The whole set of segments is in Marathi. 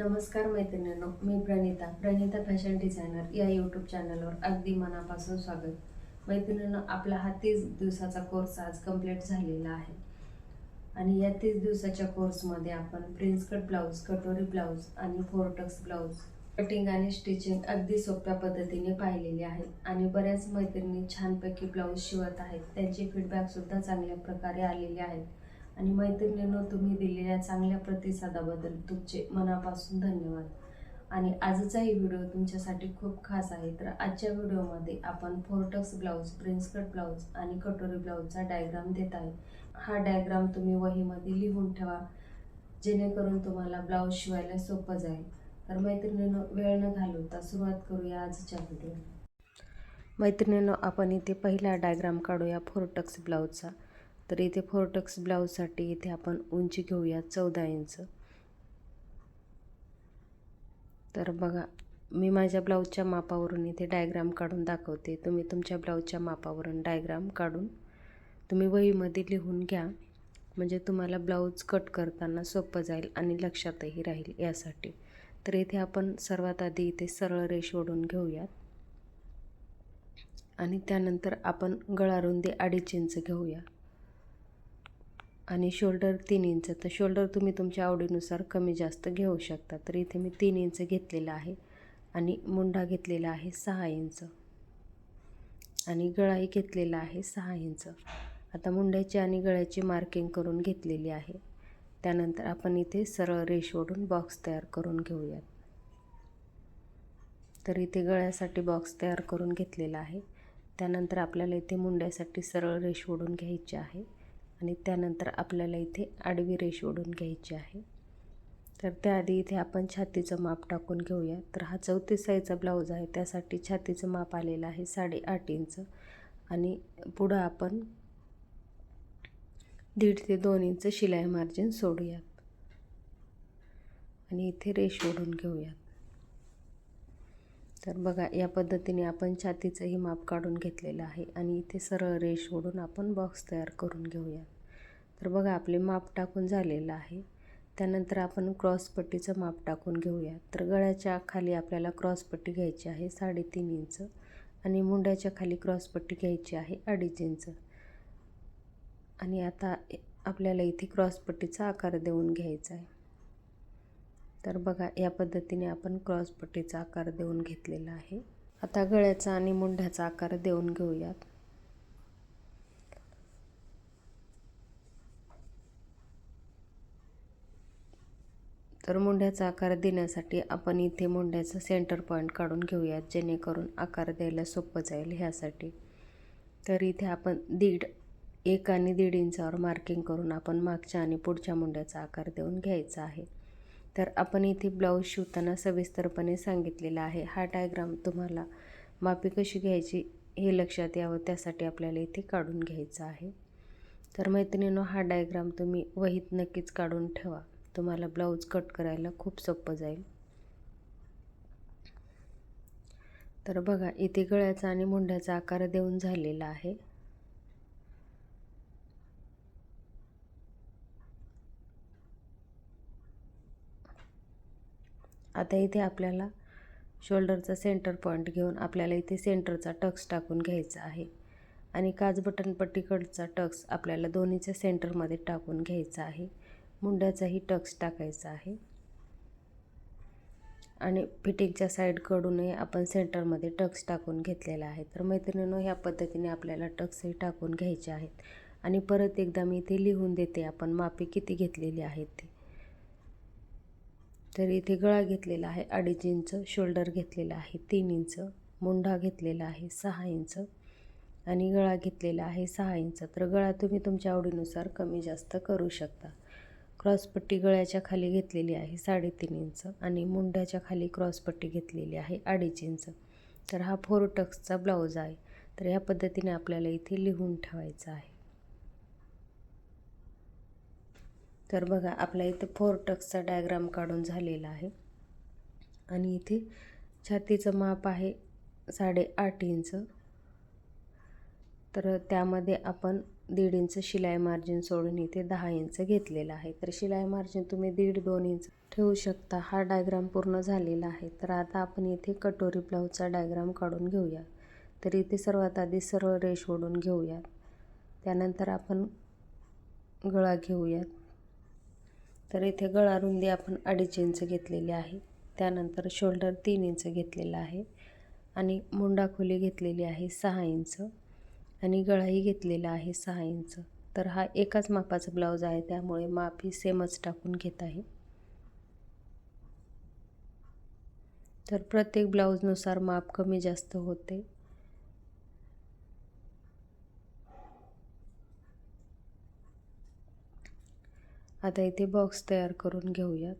नमस्कार मैत्रिणींनो मी प्रणिता प्रणिता फॅशन डिझायनर या यूट्यूब चॅनलवर अगदी मनापासून स्वागत. मैत्रिणींनो आपला हा तीस दिवसाचा कोर्स आज कंप्लीट झालेला आहे. आणि या तीस दिवसाच्या कोर्समध्ये आपण prince cut blouse katori blouse आणि फोरटक्स ब्लाऊज कटिंग आणि स्टिचिंग अगदी सोप्या पद्धतीने पाहिलेली आहे आणि बऱ्याच मैत्रिणी छानपैकी ब्लाऊज शिवत आहेत. त्यांचे फीडबॅकसुद्धा चांगल्या प्रकारे आलेले आहेत. आणि मैत्रिणींनो तुम्ही दिलेल्या चांगल्या प्रतिसादाबद्दल तुमचे मनापासून धन्यवाद. आणि आजचाही व्हिडिओ तुमच्यासाठी खूप खास आहे. तर आजच्या व्हिडिओमध्ये आपण four tucks blouse prince cut blouse आणि कटोरी ब्लाऊजचा डायग्राम देत आहे. हा डायग्राम तुम्ही वहीमध्ये लिहून ठेवा जेणेकरून तुम्हाला ब्लाऊज शिवायला सोपं जाईल. तर मैत्रिणीनं वेळ न घालवता सुरुवात करूया आजच्या व्हिडिओ. मैत्रिणीनं आपण इथे पहिला डायग्राम काढूया फोरटक्स ब्लाऊजचा. तर इथे फोरटक्स ब्लाऊजसाठी इथे आपण उंची घेऊया चौदा इंच. तर बघा मी माझ्या ब्लाऊजच्या मापावरून इथे डायग्राम काढून दाखवते. तुम्ही तुमच्या ब्लाऊजच्या मापावरून डायग्राम काढून तुम्ही वहीमध्ये लिहून घ्या. म्हणजे तुम्हाला ब्लाऊज कट करताना सोपं जाईल आणि लक्षातही राहील यासाठी. तर इथे आपण सर्वात आधी इथे सरळ रेष ओढून घेऊयात. आणि त्यानंतर आपण गळा रुंदी अडीच इंच घेऊया. आणि शोल्डर तीन इंच. तर शोल्डर तुम्ही तुमच्या आवडीनुसार कमी जास्त घेऊ शकता. तर इथे मी तीन इंच घेतलेला आहे आणि मुंडा घेतलेला आहे सहा इंच. आणि गळाही घेतलेला आहे सहा इंच. आता मुंड्याची आणि गळ्याची मार्किंग करून घेतलेली आहे. त्यानंतर आपण इथे सरळ रेष ओढून बॉक्स तयार करून घेऊयात. तर इथे गळ्यासाठी बॉक्स तयार करून घेतलेला आहे. त्यानंतर आपल्याला इथे मुंड्यासाठी सरळ रेष ओढून घ्यायची आहे. आणि त्यानंतर आपल्याला इथे आडवी रेष ओढून घ्यायची आहे. तर त्याआधी इथे आपण छातीचं माप टाकून घेऊया. तर हा चौतीस साईजचा ब्लाऊज आहे. त्यासाठी छातीचं माप आलेलं आहे साडेआठ इंच. आणि पुढं आपण दीड ते दोन इंच शिलाई मार्जिन सोडूयात. आणि इथे रेष ओढून घेऊयात. तर बघा या पद्धतीने आपण छातीचंही माप काढून घेतलेलं आहे आणि इथे सरळ रेष ओढून आपण बॉक्स तयार करून घेऊया. तर बघा आपले माप टाकून झालेलं आहे. त्यानंतर आपण क्रॉसपट्टीचं माप टाकून घेऊया. तर गळ्याच्या खाली आपल्याला क्रॉसपट्टी घ्यायची आहे साडेतीन इंच आणि मुंड्याच्या खाली क्रॉसपट्टी घ्यायची आहे अडीच इंच. आणि आता आपल्याला इथे क्रॉसपट्टीचा आकार देऊन घ्यायचा आहे. तर बघा या पद्धतीने आपण क्रॉसपट्टीचा आकार देऊन घेतलेला आहे. आता गळ्याचा आणि मुंढ्याचा आकार देऊन घेऊयात. तर मुंड्याचा आकार देण्यासाठी आपण इथे मुंड्याचा सेंटर पॉईंट काढून घेऊयात जेणेकरून आकार द्यायला सोपं जाईल ह्यासाठी. तर इथे आपण दीड एक आणि दीड इंचावर मार्किंग करून आपण मागच्या आणि पुढच्या मुंड्याचा आकार देऊन घ्यायचा आहे. तर आपण इथे ब्लाऊज शिवताना सविस्तरपणे सांगितलेला आहे. हा डायग्राम तुम्हाला मापी कशी घ्यायची हे लक्षात यावं त्यासाठी आपल्याला इथे काढून घ्यायचं आहे. तर मैत्रिणीनं हा डायग्राम तुम्ही वहीत नक्कीच काढून ठेवा. तुम्हाला ब्लाऊज कट करायला खूप सोपं जाईल. तर बघा इथे गळ्याचा आणि मुंड्याचा आकार देऊन झालेला आहे. आता इथे आपल्याला शोल्डरचा सेंटर पॉईंट घेऊन आपल्याला इथे सेंटरचा टक्स टाकून घ्यायचा आहे. आणि काच बटन पट्टीकडचा टक्स आपल्याला दोन्हीच्या सेंटरमध्ये टाकून घ्यायचा आहे. मुंड्याचाही टक्स टाकायचा आहे. आणि फिटिंगच्या साईडकडूनही आपण सेंटरमध्ये टक्स टाकून घेतलेला आहे. तर मैत्रिणीनं ह्या पद्धतीने आपल्याला टक्सही टाकून घ्यायचे आहेत. आणि परत एकदा मी इथे लिहून देते आपण मापे किती घेतलेली आहेत ते. तर इथे गळा घेतलेला आहे अडीच इंच शोल्डर घेतलेला आहे तीन इंच मुंढा घेतलेला आहे सहा इंच. आणि गळा घेतलेला आहे सहा इंच. तर गळा तुम्ही तुमच्या आवडीनुसार कमी जास्त करू शकता. क्रॉसपट्टी गळ्याच्या खाली घेतलेली आहे साडेतीन इंच. आणि मुंड्याच्या खाली क्रॉसपट्टी घेतलेली आहे अडीच इंच. तर हा फोर टक्सचा ब्लाऊज आहे. तर ह्या पद्धतीने आपल्याला इथे लिहून ठेवायचं आहे. तर बघा आपल्या इथे फोर टक्सचा डायग्राम काढून झालेला आहे. आणि इथे छातीचं माप आहे साडेआठ इंच. तर त्यामध्ये आपण दीड इंच शिलाई मार्जिन सोडून इथे दहा इंच घेतलेलं आहे. तर शिलाई मार्जिन तुम्ही दीड दोन इंच ठेवू शकता. हा डायग्राम पूर्ण झालेला आहे. तर आता आपण इथे कटोरी ब्लाऊजचा डायग्राम काढून घेऊया. तर इथे सर्वात आधी सरळ रेष ओढून घेऊयात. त्यानंतर आपण गळा घेऊयात. तर इथे गळा रुंदी आपण अडीच इंच घेतलेली आहे. त्यानंतर शोल्डर तीन इंच घेतलेला आहे आणि मुंडा खोली घेतलेली आहे सहा इंच आणि गळाही घेतलेला आहे सहा इंच. तर हा एकाच मापाचा ब्लाऊज आहे त्यामुळे माप ही सेमच टाकून घेत आहे. तर प्रत्येक ब्लाऊजनुसार माप कमी जास्त होते. आता इथे बॉक्स तयार करून घेऊयात.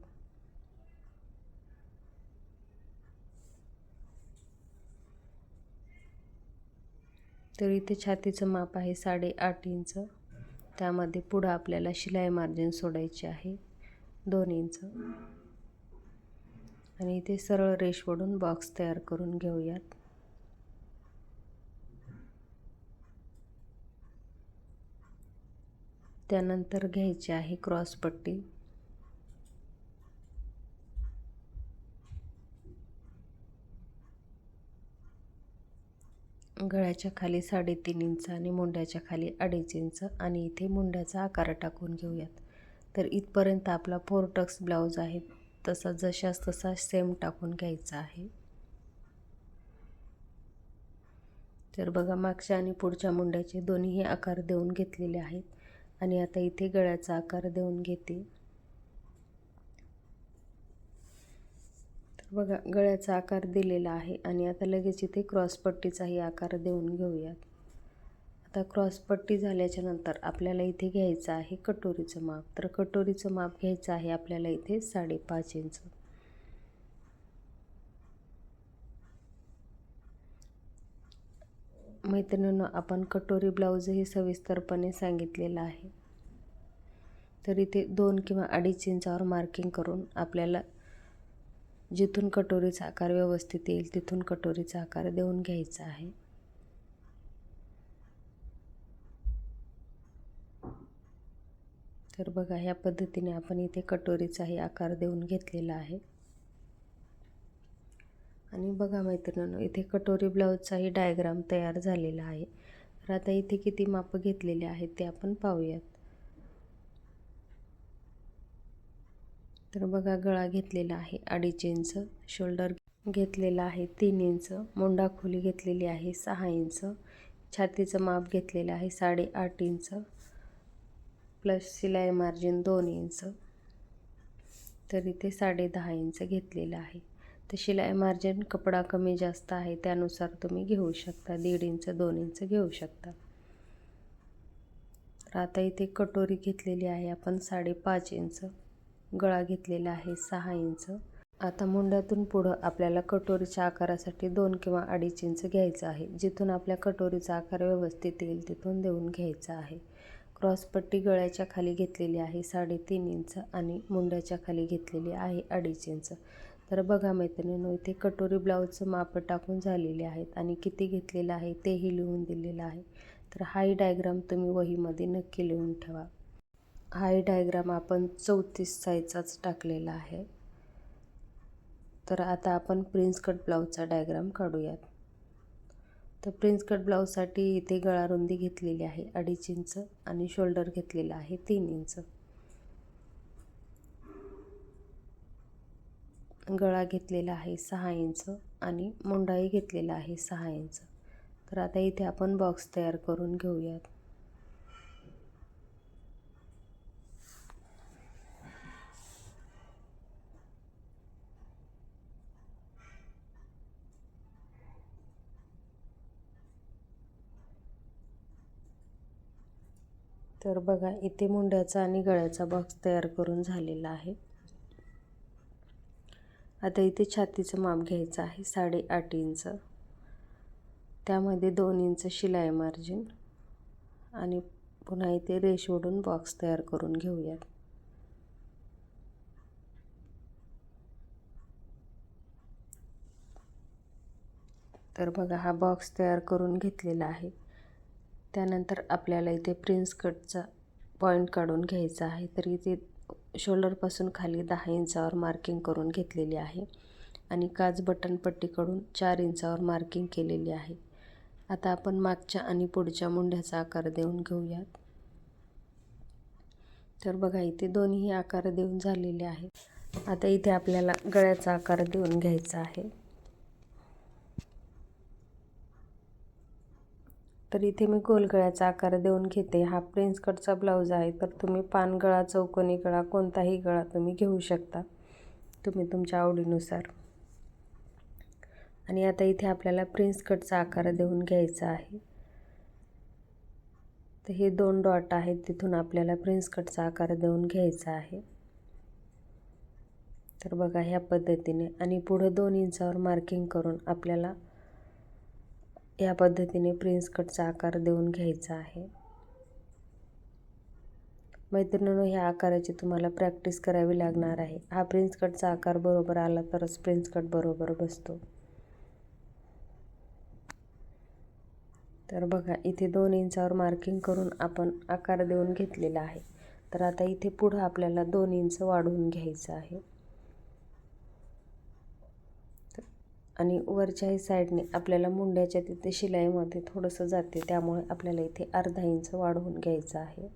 तर इथे छातीचं माप आहे साडेआठ इंच. त्यामध्ये पुढं आपल्याला शिलाई मार्जिन सोडायची आहे दोन इंच. आणि इथे सरळ रेष बॉक्स तयार करून घेऊयात. त्यानंतर घ्यायची आहे क्रॉस पट्टी. गळ्याच्या खाली साडेतीन इंच आणि मुंड्याच्या खाली अडीच इंच आणि इथे मुंड्याचा आकार टाकून घेऊयात. तर इथपर्यंत आपला फोर टक्स ब्लाऊज आहे तसा जशाच तसा सेम टाकून घ्यायचा आहे. तर बघा मागच्या आणि पुढच्या मुंड्याचे दोन्हीही आकार देऊन घेतलेले आहेत. आणि आता इथे गळ्याचा आकार देऊन घेते. बघा गळ्याचा आकार दिलेला आहे आणि आता लगेच इथे क्रॉसपट्टीचाही आकार देऊन घेऊयात. आता क्रॉसपट्टी झाल्याच्यानंतर आपल्याला इथे घ्यायचं आहे कटोरीचं माप. तर कटोरीचं माप घ्यायचं आहे आपल्याला इथे साडेपाच इंच. मैत्रिणींनो आपण कटोरी ब्लाऊजही सविस्तरपणे सांगितलेलं आहे. तर इथे दोन किंवा अडीच इंचावर मार्किंग करून आपल्याला जिथून कटोरीचा आकार व्यवस्थित येईल तिथून कटोरीचा आकार देऊन घ्यायचा आहे. तर बघा ह्या पद्धतीने आपण इथे कटोरीचाही आकार देऊन घेतलेला आहे. आणि बघा मैत्रिणींनो इथे कटोरी ब्लाऊजचाही डायग्राम तयार झालेला आहे. तर आता इथे किती मापं घेतलेले आहेत ते आपण पाहूयात. तर बघा गळा घेतलेला आहे अडीच इंच शोल्डर घेतलेला आहे तीन इंच मुंडा खोली घेतलेली आहे सहा इंच छातीचं माप घेतलेलं आहे साडेआठ इंच प्लस शिलाई मार्जिन दोन इंच. तर इथे साडे दहा इंच घेतलेलं आहे. तर शिलाई मार्जिन कपडा कमी जास्त आहे त्यानुसार तुम्ही घेऊ शकता. दीड इंच दोन इंच घेऊ शकता. तर आता इथे कटोरी घेतलेली आहे. आपण साडेपाच इंच गळा घेतलेला आहे सहा इंच. आता मुंड्यातून पुढं आपल्याला कटोरीच्या आकारासाठी दोन किंवा अडीच इंच घ्यायचं आहे. जिथून आपल्या कटोरीचा आकार व्यवस्थित येईल तिथून देऊन घ्यायचा आहे. क्रॉसपट्टी गळ्याच्या खाली घेतलेली आहे साडेतीन इंच आणि मुंड्याच्या खाली घेतलेली आहे अडीच इंच. तर बघा मैत्रिणींनो इथे कटोरी ब्लाऊजचं माप टाकून झालेले आहेत आणि किती घेतलेलं आहे तेही लिहून दिलेलं आहे. तर हाही डायग्राम तुम्ही वहीमध्ये नक्की लिहून ठेवा. हाही डायग्राम आपण चौतीस साईजचाच टाकलेला आहे. तर आता आपण प्रिन्स कट ब्लाऊजचा डायग्राम काढूयात. तर प्रिन्स कट ब्लाऊजसाठी इथे गळा रुंदी घेतलेली आहे अडीच इंच आणि शोल्डर घेतलेला आहे तीन इंच. गळा घेतलेला आहे सहा इंच आणि मुंडाही घेतलेला आहे सहा इंच. तर आता इथे आपण बॉक्स तयार करून घेऊयात. तर बघा इथे मुंड्याचा आणि गळ्याचा बॉक्स तयार करून झालेला आहे. आता इथे छातीचं माप घ्यायचं आहे साडेआठ इंच. त्यामध्ये दोन इंच शिलाई मार्जिन आणि पुन्हा इथे रेश ओढून बॉक्स तयार करून घेऊयात. तर बघा हा बॉक्स तयार करून घेतलेला आहे. त्यानंतर आपल्याला इथे प्रिन्स कटचा पॉईंट काढून घ्यायचा आहे. तर इथे शोल्डरपासून खाली दहा इंचावर मार्किंग करून घेतलेली आहे आणि काच बटन पट्टीकडून चार इंचावर मार्किंग केलेली आहे. आता आपण मागच्या आणि पुढच्या मुंड्याचा आकार देऊन घेऊयात. तर बघा इथे दोन्ही आकार देऊन झालेले आहेत. आता इथे आपल्याला गळ्याचा आकार देऊन घ्यायचा आहे. तर इथे मी गोलगळ्याचा आकार देऊन घेते. हा प्रिन्स कटचा ब्लाऊज आहे तर तुम्ही पानगळा चौकोनी गळा कोणताही गळा तुम्ही घेऊ शकता. तुम्ही तुमच्या आवडीनुसार. आणि आता इथे आपल्याला प्रिन्स कटचा आकार देऊन घ्यायचा आहे. तर हे दोन डॉट आहेत तिथून आपल्याला प्रिन्स कटचा आकार देऊन घ्यायचा आहे. तर बघा ह्या पद्धतीने आणि पुढं दोन इंचावर मार्किंग करून आपल्याला या पद्धतीने प्रिन्स कटचा आकार देऊन घ्यायचा आहे. मैत्रिणींनो ह्या आकाराची तुम्हाला प्रॅक्टिस करावी लागणार आहे. हा प्रिन्स कटचा आकार बरोबर आला तरच प्रिन्स कट बरोबर बसतो. तर बघा इथे दोन इंचावर मार्किंग करून आपण आकार देऊन घेतलेला आहे. तर आता इथे पुढं आपल्याला दोन इंच वाढवून घ्यायचं आहे. आणि वरच्याही साईडने आपल्याला मुंड्याच्या तिथे शिलाईमध्ये थोडंसं जाते त्यामुळे आपल्याला इथे अर्धा इंच वाढवून घ्यायचं आहे.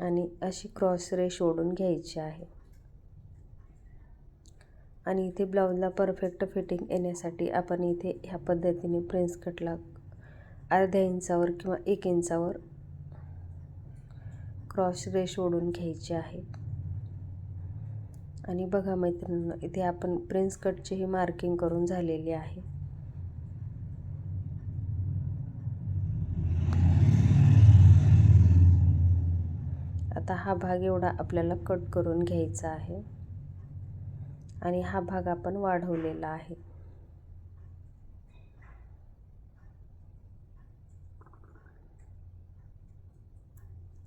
आणि अशी क्रॉस रेश ओढून घ्यायची आहे. आणि इथे ब्लाऊजला परफेक्ट फिटिंग येण्यासाठी आपण इथे ह्या पद्धतीने प्रिन्स कटला अर्ध्या इंचावर किंवा एक इंचावर क्रॉस रेश ओढून घ्यायची आहे. आणि बघा मैत्रिणींना इथे आपण प्रिन्स कटचीही मार्किंग करून झालेली आहे. आता हा भाग एवढा आपल्याला कट करून घ्यायचा आहे. आणि हा भाग आपण वाढवलेला आहे.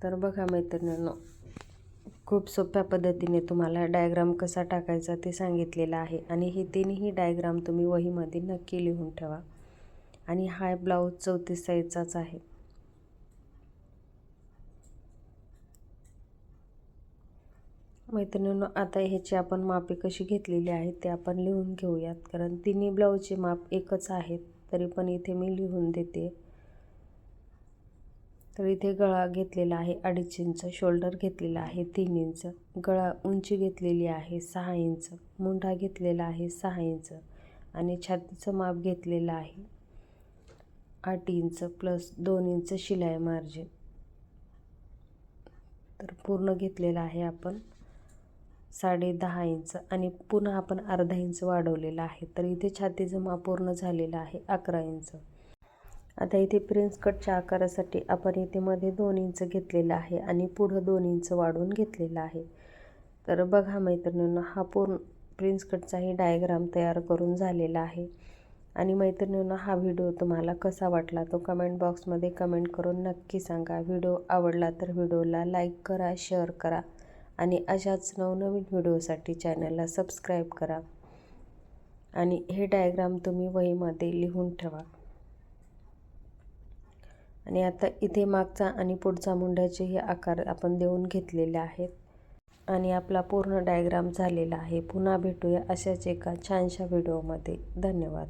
तर बघा मैत्रिणींनो खूप सोप्या पद्धतीने तुम्हाला डायग्राम कसा टाकायचा ते सांगितलेलं आहे आणि हे तिन्ही डायग्राम तुम्ही वहीमध्ये नक्की लिहून ठेवा. आणि हा ब्लाऊज चौतीस साईजचाच आहे. मैत्रिणींनो आता ह्याची आपण मापे कशी घेतलेली आहेत ते आपण लिहून घेऊयात कारण तिन्ही ब्लाऊजचे माप एकच आहेत तरी पण इथे मी लिहून देते. तर इथे गळा घेतलेला आहे. अडीच इंच शोल्डर घेतलेला आहे. तीन इंच गळा उंची घेतलेली आहे. सहा इंच मुंढा घेतलेला आहे. सहा इंच आणि छातीचं माप घेतलेलं आहे. आठ इंच प्लस दोन इंच शिलाई मार्जिन. तर पूर्ण घेतलेलं आहे आपण. साडे दहा इंच आणि पुन्हा आपण अर्धा इंच वाढवलेला आहे. तर इथे छातीचं माप पूर्ण झालेलं आहे. अकरा इंच. आता इथे प्रिन्स कटच्या आकारासाठी आपण इथे मध्ये दोन इंच घेतलेलं आहे आणि पुढं दोन इंच वाढवून घेतलेलं आहे. तर बघा मैत्रिणींना हा पूर्ण प्रिन्स कटचाही डायग्राम तयार करून झालेला आहे. आणि मैत्रिणींना हा व्हिडिओ तुम्हाला कसा वाटला तो कमेंट बॉक्समध्ये कमेंट करून नक्की सांगा. व्हिडिओ आवडला तर व्हिडिओला लाईक करा शेअर करा आणि अशाच नवनवीन व्हिडिओसाठी चॅनलला सबस्क्राईब करा. आणि हे डायग्राम तुम्ही वहीमध्ये लिहून ठेवा. आणि आता इथे मागचा आणि पुढचा मुंड्याचेही आकार आपण देऊन घेतलेले आहेत. आणि आपला पूर्ण डायग्राम झालेला आहे. पुन्हा भेटूया अशाच एका छानशा व्हिडिओमध्ये. धन्यवाद.